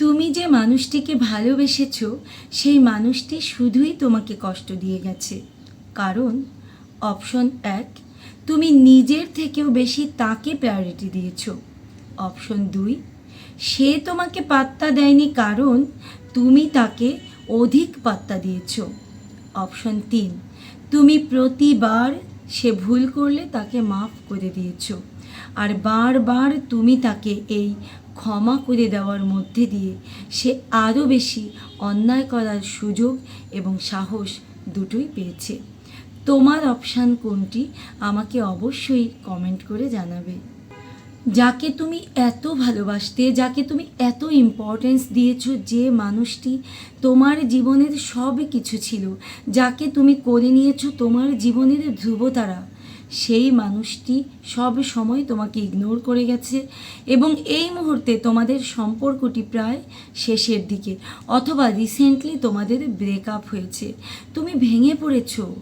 তুমি যে মানুষটিকে ভালোবেসেছ, সেই মানুষটি শুধুই তোমাকে কষ্ট দিয়ে গেছে। কারণ, অপশন এক, তুমি নিজের থেকেও বেশি তাকে প্রায়োরিটি দিয়েছ। অপশন দুই, সে তোমাকে পাত্তা দেয়নি কারণ তুমি তাকে অধিক পাত্তা দিয়েছ। অপশন তিন, তুমি প্রতিবার সে ভুল করলে তাকে মাফ করে দিয়েছ। আর বারবার তুমি তাকে এই ক্ষমা করে দেওয়ার মধ্যে দিয়ে সে আরও বেশি অন্যায় করার সুযোগ এবং সাহস দুটোই পেয়েছে। তোমার অপশান কোনটি? আমাকে অবশ্যই কমেন্ট করে জানাবে। যাকে তুমি এত ভালোবাসতে, যাকে তুমি এত ইম্পর্টেন্স দিয়েছ যে মানুষটি তোমার জীবনের সব কিছু ছিল, যাকে তুমি করে নিয়েছো তোমার জীবনের ধ্রুবতারা সেই মানুষটি সব সময় তোমাকে ইগনোর করে গেছে এবং এই মুহূর্তে তোমাদের সম্পর্কটি প্রায় শেষের দিকে অথবা রিসেন্টলি তোমাদের ব্রেকআপ হয়েছে। তুমি ভেঙে পড়েছো।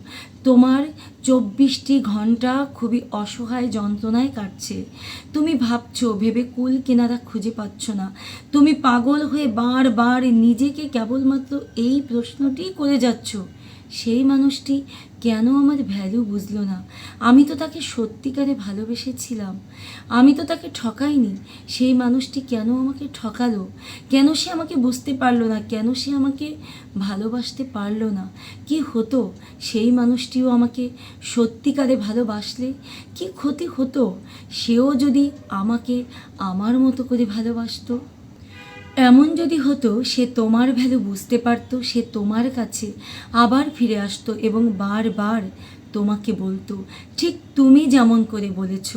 তোমার চব্বিশটি ঘণ্টা খুবই অসহায় যন্ত্রণায় কাটছে। তুমি ভাবছ, ভেবে কুল কিনারা খুঁজে পাচ্ছ না। তুমি পাগল হয়ে বারবার নিজেকে কেবলমাত্র এই প্রশ্নটি করে যাচ্ছ। সেই মানুষটি কেন আমার ভ্যালু বুঝলো না? আমি তো তাকে সত্যিকারে ভালোবেসেছিলাম। আমি তো তাকে ঠকাইনি। সেই মানুষটি কেন আমাকে ঠকালো? কেন সে আমাকে বুঝতে পারল না? কেন সে আমাকে ভালোবাসতে পারল না? কি হতো? সেই মানুষটিও আমাকে সত্যিকারে ভালোবাসলে কি ক্ষতি হতো? সেও যদি আমাকে আমার মতো করে ভালোবাসতো? এমন যদি হতো, সে তোমার ভ্যালু বুঝতে পারত, সে তোমার কাছে আবার ফিরে আসতো এবং বারবার তোমাকে বলতো, ঠিক তুমি যেমন করে বলেছ,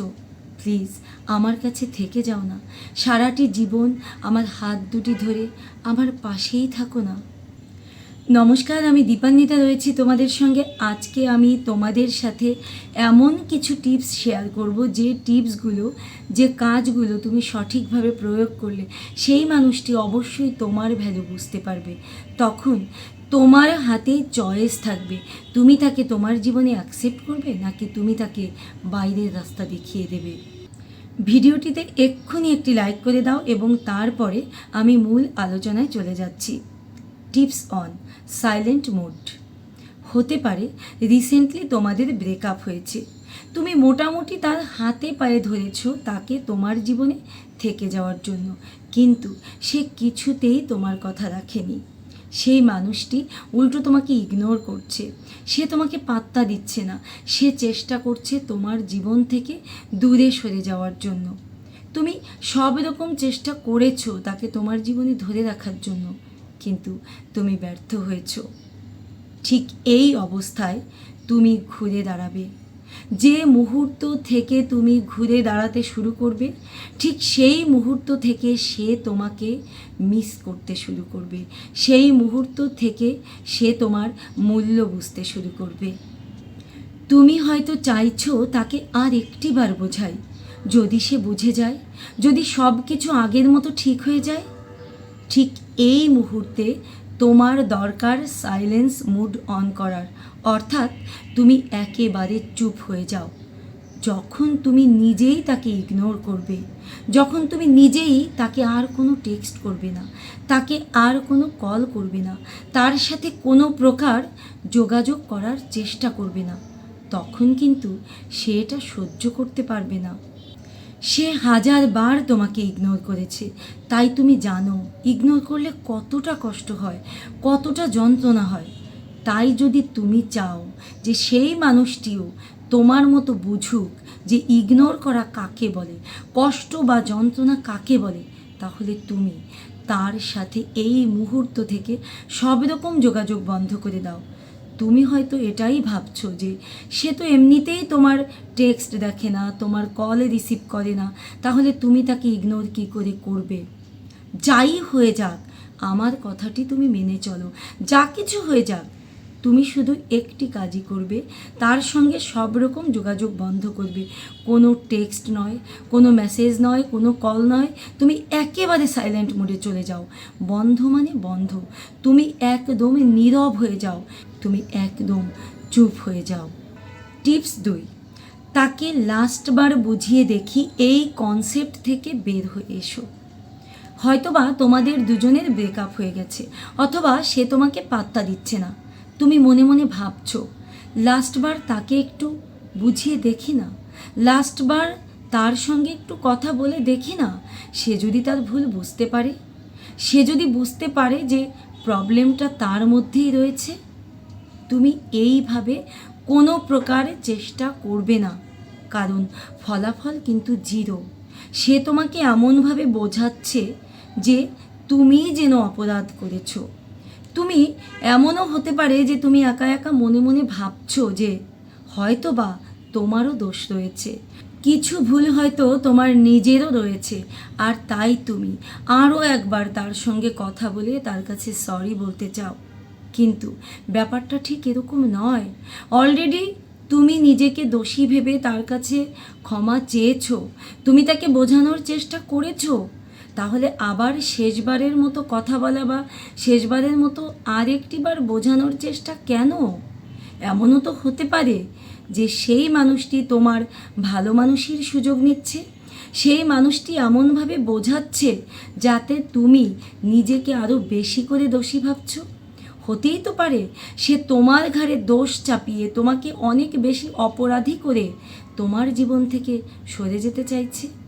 প্লিজ আমার কাছে থেকে যাও না। সারাটি জীবন আমার হাত দুটি ধরে আমার পাশেই থাকো না। নমস্কার, আমি দীপান্বিতা রয়েছি তোমাদের সঙ্গে। আজকে আমি তোমাদের সাথে এমন কিছু টিপস শেয়ার করব যে টিপসগুলো, যে কাজগুলো তুমি সঠিকভাবে প্রয়োগ করলে সেই মানুষটি অবশ্যই তোমার ভ্যালু বুঝতে পারবে। তখন তোমার হাতে চয়েস থাকবে। তুমি তাকে তোমার জীবনে অ্যাকসেপ্ট করবে নাকি তুমি তাকে বাইরের রাস্তা দেখিয়ে দেবে? ভিডিওটিতে এক্ষুনি একটি লাইক করে দাও এবং তারপরে আমি মূল আলোচনায় চলে যাচ্ছি। Tips on silent mood. হতে পারে রিসেন্টলি তোমাদের ব্রেকআপ হয়েছে। তুমি মোটামুটি তার হাতে পায়ে ধরেছ তাকে তোমার জীবনে থেকে যাওয়ার জন্য। কিন্তু সে কিছুতেই তোমার কথা রাখেনি। সেই মানুষটি উল্টো তোমাকে ইগনোর করছে। সে তোমাকে পাত্তা দিচ্ছে না। সে চেষ্টা করছে তোমার জীবন থেকে দূরে সরে যাওয়ার জন্য। তুমি সব রকম চেষ্টা করেছ তাকে তোমার জীবনে ধরে রাখার জন্য। কিন্তু তুমি ব্যর্থ হয়েছ। ঠিক এই অবস্থায় তুমি ঘুরে দাঁড়াবে। যে মুহূর্ত থেকে তুমি ঘুরে দাঁড়াতে শুরু করবে, ঠিক সেই মুহূর্ত থেকে সে তোমাকে মিস করতে শুরু করবে। সেই মুহূর্ত থেকে সে তোমার মূল্য বুঝতে শুরু করবে। তুমি হয়তো চাইছো তাকে আর একটিবার বোঝাই। যদি সে বুঝে যায়, যদি সব কিছু আগের মতো ঠিক হয়ে যায়, ঠিক এই মুহূর্তে তোমার দরকার সাইলেন্স মুড অন করার। অর্থাৎ তুমি একেবারে চুপ হয়ে যাও। যখন তুমি নিজেই তাকে ইগনোর করবে, যখন তুমি নিজেই তাকে আর কোনো টেক্সট করবে না, তাকে আর কোনো কল করবে না, তার সাথে কোনো প্রকার যোগাযোগ করার চেষ্টা করবে না, তখন কিন্তু সে এটা সহ্য করতে পারবে না। সে হাজারবার তোমাকে ইগনোর করেছে। তাই তুমি জানো ইগনোর করলে কতটা কষ্ট হয়, কতটা যন্ত্রণা হয়। তাই যদি তুমি চাও যে সেই মানুষটিও তোমার মতো বুঝুক যে ইগনোর করা কাকে বলে, কষ্ট বা যন্ত্রণা কাকে বলে, তাহলে তুমি তার সাথে এই মুহূর্ত থেকে সব রকম যোগাযোগ বন্ধ করে দাও। তুমি হয়তো এটাই ভাবছ যে সে তো এমনিতেই তোমার টেক্সট দেখে না, তোমার কলে রিসিভ করে না, তাহলে তুমি তাকে ইগনোর কী করে করবে? যাই হয়ে যাক, আমার কথাটি তুমি মেনে চলো। যা কিছু হয়ে যাক তুমি শুধু একটি কাজই করবে, তার সঙ্গে সব রকম যোগাযোগ বন্ধ করবে। কোনো টেক্সট নয়, কোনো মেসেজ নয়, কোনো কল নয়, তুমি একেবারে সাইলেন্ট মোডে চলে যাও। বন্ধ মানে বন্ধ। তুমি একদম নীরব হয়ে যাও। তুমি একদম চুপ হয়ে যাও। টিপস দুই, তাকে লাস্টবার বুঝিয়ে দেখি এই কনসেপ্ট থেকে বের হয়ে এসো। হয়তোবা তোমাদের দুজনের ব্রেকআপ হয়ে গেছে, অথবা সে তোমাকে পাত্তা দিচ্ছে না। তুমি মনে মনে ভাবছ, লাস্টবার তাকে একটু বুঝিয়ে দেখি না, লাস্টবার তার সঙ্গে একটু কথা বলে দেখি না, সে যদি তার ভুল বুঝতে পারে? সে যদি বুঝতে পারে যে প্রবলেমটা তার মধ্যেই রয়েছে? তুমি এইভাবে কোনো প্রকারে চেষ্টা করবে না, কারণ ফলাফল কিন্তু জিরো। সে তোমাকে এমনভাবে বোঝাচ্ছে যে তুমিই যেন অপরাধ করেছ। তুমি এমনও হতে পারে যে তুমি একা একা মনে মনে ভাবছ যে হয়তো বা তোমারও দোষ রয়েছে। কিছু ভুল হয়তো তোমার নিজেরও রয়েছে, আর তাই তুমি আরও একবার তার সঙ্গে কথা বলে তার কাছে সরি বলতে চাও। কিন্তু ব্যাপারটা ঠিক এরকম নয়। অলরেডি তুমি নিজেকে দোষী ভেবে তার কাছে ক্ষমা চেয়েছো। তুমি তাকে বোঝানোর চেষ্টা করেছ। তাহলে আবার শেষবারের মতো কথা বলা বা শেষবারের মতো আরেকটিবার বোঝানোর চেষ্টা কেন? এমনও তো হতে পারে যে সেই মানুষটি তোমার ভালো মানুষের সুযোগ নিচ্ছে। সেই মানুষটি এমনভাবে বোঝাচ্ছে যাতে তুমি নিজেকে আরও বেশি করে দোষী ভাবছ। হতেই তো পারে সে তোমার ঘাড়ে দোষ চাপিয়ে তোমাকে অনেক বেশি অপরাধী করে তোমার জীবন থেকে সরে যেতে চাইছে।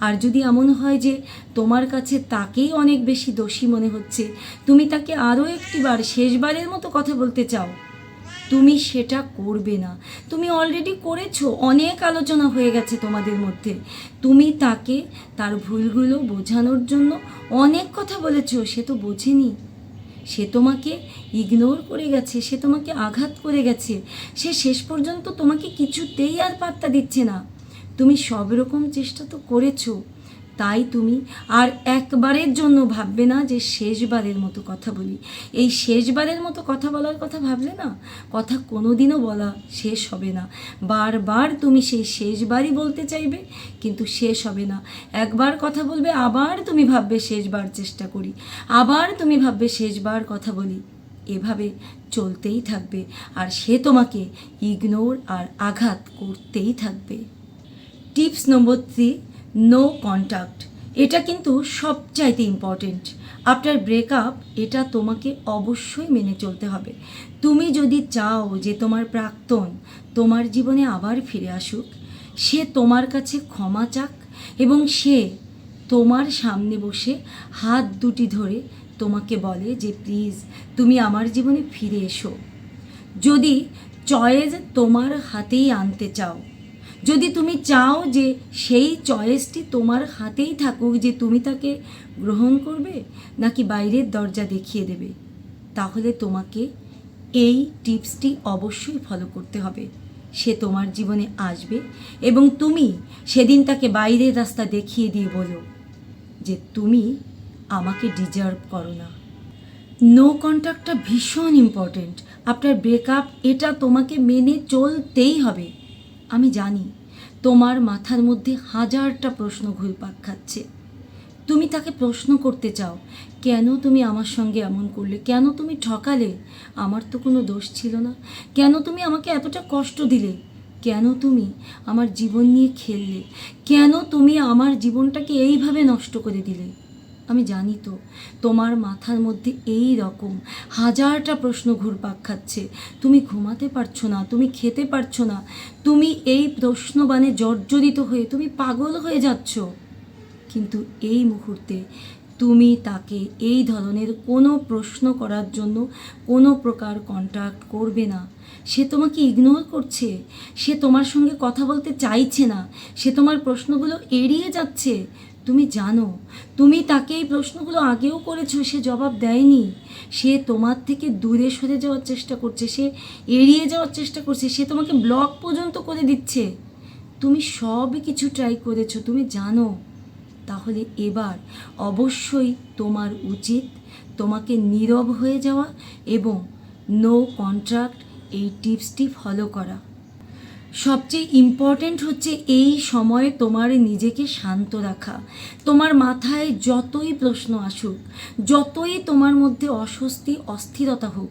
আর যদি এমন হয় যে তোমার কাছে তাকেই অনেক বেশি দোষী মনে হচ্ছে, তুমি তাকে আরও একটিবার, শেষবারের মতো কথা বলতে চাও। তুমি সেটা করবে না। তুমি অলরেডি করেছ, অনেক আলোচনা হয়ে গেছে তোমাদের মধ্যে। তুমি তাকে তার ভুলগুলো বোঝানোর জন্য অনেক কথা বলেছ, সে তো বোঝেনি। সে তোমাকে ইগনোর করে গেছে, সে তোমাকে আঘাত করে গেছে। সে শেষ পর্যন্ত তোমাকে কিছুতেই আর পাত্তা দিচ্ছে না। তুমি সব রকম চেষ্টা তো করেছ, তাই তুমি আর একবারের জন্য ভাববে না যে শেষবারের মতো কথা বলি। এই শেষবারের মতো কথা বলার কথা ভাবলে না, কথা কোনোদিনও বলা শেষ হবে না। বারবার তুমি সেই শেষবারই বলতে চাইবে, কিন্তু শেষ হবে না। একবার কথা বলবে, আবার তুমি ভাববে শেষবার চেষ্টা করি। আবার তুমি ভাববে শেষবার কথা বলি। এভাবে চলতেই থাকবে, আর সে তোমাকে ইগনোর আর আঘাত করতেই থাকবে। Tips number three no contact এটা কিন্তু সবচাইতে ইম্পর্টেন্ট আফটার ব্রেকআপ এটা তোমাকে অবশ্যই মেনে চলতে হবে। তুমি যদি চাও যে তোমার প্রাক্তন তোমার জীবনে আবার ফিরে আসুক, সে তোমার কাছে ক্ষমা চাক এবং সে তোমার সামনে বসে হাত দুটি ধরে তোমাকে বলে যে, প্লিজ, তুমি আমার জীবনে ফিরে এসো। যদি চয়েজ তোমার হাতেই আনতে চাও যদি তুমি চাও যে সেই চয়েসটি তোমার হাতেই থাকুক যে তুমি তাকে গ্রহণ করবে নাকি বাইরের দরজা দেখিয়ে দেবে, তাহলে তোমাকে এই টিপসটি অবশ্যই ফলো করতে হবে। সে তোমার জীবনে আসবে এবং তুমি সেদিন তাকে বাইরের রাস্তা দেখিয়ে দিয়ে বলো যে তুমি আমাকে ডিজার্ভ করো না। নো কন্ট্যাক্টটা ভীষণ ইম্পর্টেন্ট আপনার ব্রেকআপ এটা তোমাকে মেনে চলতেই হবে। আমি জানি তোমার মাথার মধ্যে হাজারটা প্রশ্ন ঘুরপাক খাচ্ছে। তুমি তাকে প্রশ্ন করতে চাও, কেন তুমি আমার সঙ্গে এমন করলে? কেন তুমি ঠকালে? আমার তো কোনো দোষ ছিল না। কেন তুমি আমাকে এতটা কষ্ট দিলে? কেন তুমি আমার জীবন নিয়ে খেললে? কেন তুমি আমার জীবনটাকে এইভাবে নষ্ট করে দিলে? আমি জানি তো, তোমার মাথার মধ্যে এই রকম হাজারটা প্রশ্ন ঘুরপাক খাচ্ছে। তুমি ঘুমাতে পারছ না, তুমি খেতে পারছ না, তুমি এই প্রশ্নবাণে জর্জরিত হয়ে তুমি পাগল হয়ে যাচ্ছ। কিন্তু এই মুহূর্তে তুমি তাকে এই ধরনের কোনো প্রশ্ন করার জন্য কোনো প্রকার কন্ট্যাক্ট করবে না। সে তোমাকে ইগনোর করছে, সে তোমার সঙ্গে কথা বলতে চাইছে না, সে তোমার প্রশ্নগুলো এড়িয়ে যাচ্ছে। তুমি জানো, তুমি তাকে এই প্রশ্নগুলো আগেও করেছ, সে জবাব দেয়নি। সে তোমার থেকে দূরে সরে যাওয়ার চেষ্টা করছে, সে এড়িয়ে যাওয়ার চেষ্টা করছে, সে তোমাকে ব্লক পর্যন্ত করে দিচ্ছে। তুমি সব কিছু ট্রাই করেছ, তুমি জানো। তাহলে এবার অবশ্যই তোমার উচিত তোমাকে নীরব হয়ে যাওয়া এবং নো কন্ট্রাক্ট এই টিপসটি ফলো করা। সবচেয়ে ইম্পর্ট্যান্ট হচ্ছে এই সময়ে তোমার নিজেকে শান্ত রাখা। তোমার মাথায় যতই প্রশ্ন আসুক, যতই তোমার মধ্যে অস্বস্তি, অস্থিরতা হোক,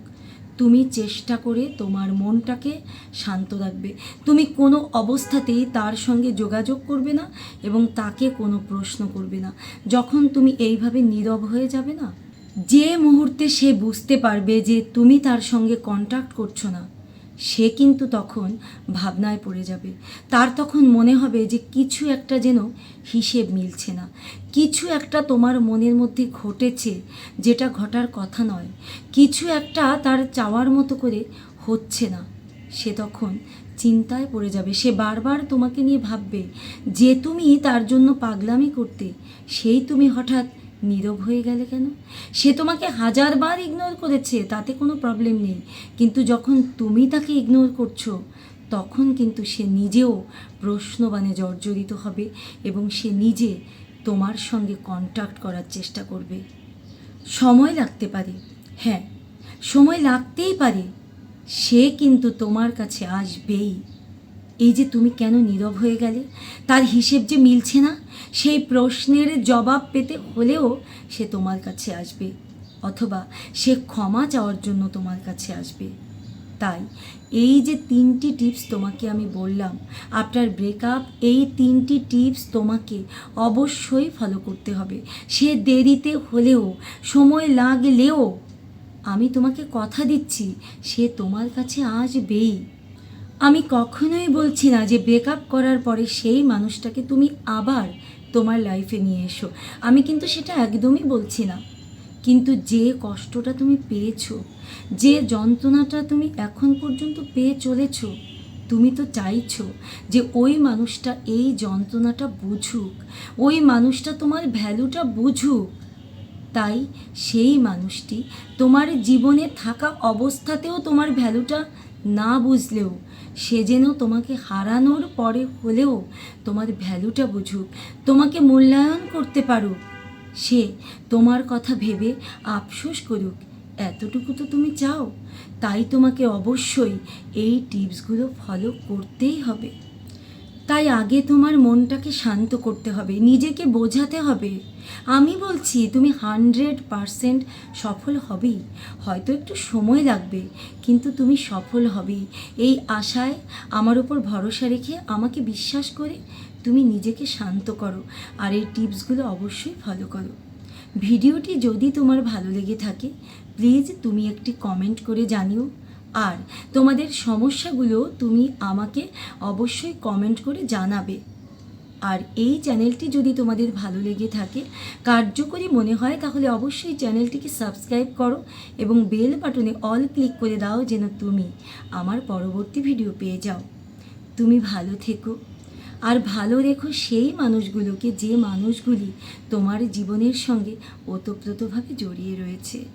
তুমি চেষ্টা করে তোমার মনটাকে শান্ত রাখবে। তুমি কোনো অবস্থাতেই তার সঙ্গে যোগাযোগ করবে না এবং তাকে কোনো প্রশ্ন করবে না। যখন তুমি এইভাবে নীরব হয়ে যাবে না, যে মুহূর্তে সে বুঝতে পারবে যে তুমি তার সঙ্গে কন্ট্যাক্ট করছ না সে কিন্তু তখন ভাবনায় পড়ে যাবে। তার তখন মনে হবে যে কিছু একটা যেন হিসেব মিলছে না। কিছু একটা তোমার মনের মধ্যে ঘটেছে যেটা ঘটার কথা নয়। কিছু একটা তার চাওয়ার মতো করে হচ্ছে না। সে তখন চিন্তায় পড়ে যাবে। সে বারবার তোমাকে নিয়ে ভাববে যে তুমি তার জন্য পাগলামি করতে, সেই তুমি হঠাৎ নীরব হয়ে গেলে কেন? সে তোমাকে হাজারবার ইগনোর করেছে, তাতে কোনো প্রবলেম নেই। কিন্তু যখন তুমি তাকে ইগনোর করছ, তখন কিন্তু সে নিজেও প্রশ্নবাণে জর্জরিত হবে এবং সে নিজে তোমার সঙ্গে কন্ট্যাক্ট করার চেষ্টা করবে। সময় লাগতে পারে। হ্যাঁ সময় লাগতেই পারে। সে কিন্তু তোমার কাছে আসবেই। এই যে তুমি কেন নীরব হয়ে গেলে? তার হিসেব যে মিলছে না, সেই প্রশ্নের জবাব পেতে হলেও সে তোমার কাছে আসবে, অথবা সে ক্ষমা চাওয়ার জন্য তোমার কাছে আসবে। তাই এই যে তিনটি টিপস তোমাকে আমি বললাম, আফটার ব্রেকআপ এই তিনটি টিপস তোমাকে অবশ্যই ফলো করতে হবে। সে দেরিতে হলেও, সময় লাগলেও আমি তোমাকে কথা দিচ্ছি, সে তোমার কাছে আসবেই। আমি কখনোই বলছি না যে ব্রেকআপ করার পরে সেই মানুষটাকে তুমি আবার তোমার লাইফে নিয়ে এসো। আমি কিন্তু সেটা একদমই বলছি না। কিন্তু যে কষ্টটা তুমি পেয়েছ, যে যন্ত্রণাটা তুমি এখন পর্যন্ত পেয়ে চলেছো, তুমি তো চাইছো যে ওই মানুষটা এই যন্ত্রণাটা বুঝুক, ওই মানুষটা তোমার ভ্যালুটা বুঝুক। তাই সেই মানুষটি তোমার জীবনে থাকা অবস্থাতেও তোমার ভ্যালুটা না বুঝলেও সে যেন তোমাকে হারানোর পরে হলেও তোমার ভ্যালুটা বুঝুক, তোমাকে মূল্যায়ন করতে পারুক। সে তোমার কথা ভেবে আফসোস করুক, এতটুকু তো তুমি চাও। তাই তোমাকে অবশ্যই এই টিপসগুলো ফলো করতেই হবে। তাই আগে তোমার মনটাকে শান্ত করতে হবে, নিজেকে বোঝাতে হবে। আমি বলছি, তুমি হান্ড্রেড পারসেন্ট সফল হবেই। হয়তো একটু সময় লাগবে, কিন্তু তুমি সফল হবেই। এই আশায় আমার উপর ভরসা রেখে আমাকে বিশ্বাস করে তুমি নিজেকে শান্ত করো, আর এই টিপসগুলো অবশ্যই ফলো করো। ভিডিওটি যদি তোমার ভালো লেগে থাকে, প্লিজ তুমি একটি কমেন্ট করে জানিও। আর তোমাদের সমস্যাগুলো তুমি আমাকে অবশ্যই কমেন্ট করে জানাবে। আর এই চ্যানেলটি যদি তোমাদের ভালো লেগে থাকে, কার্যকরী মনে হয়, তাহলে অবশ্যই চ্যানেলটিকে সাবস্ক্রাইব করো এবং বেল বাটনে অল ক্লিক করে দাও যেন তুমি আমার পরবর্তী ভিডিও পেয়ে যাও। তুমি ভালো থেকো। আর ভালো রেখো সেই মানুষগুলোকে যে মানুষগুলি তোমার জীবনের সঙ্গে ওতপ্রোতভাবে জড়িয়ে রয়েছে।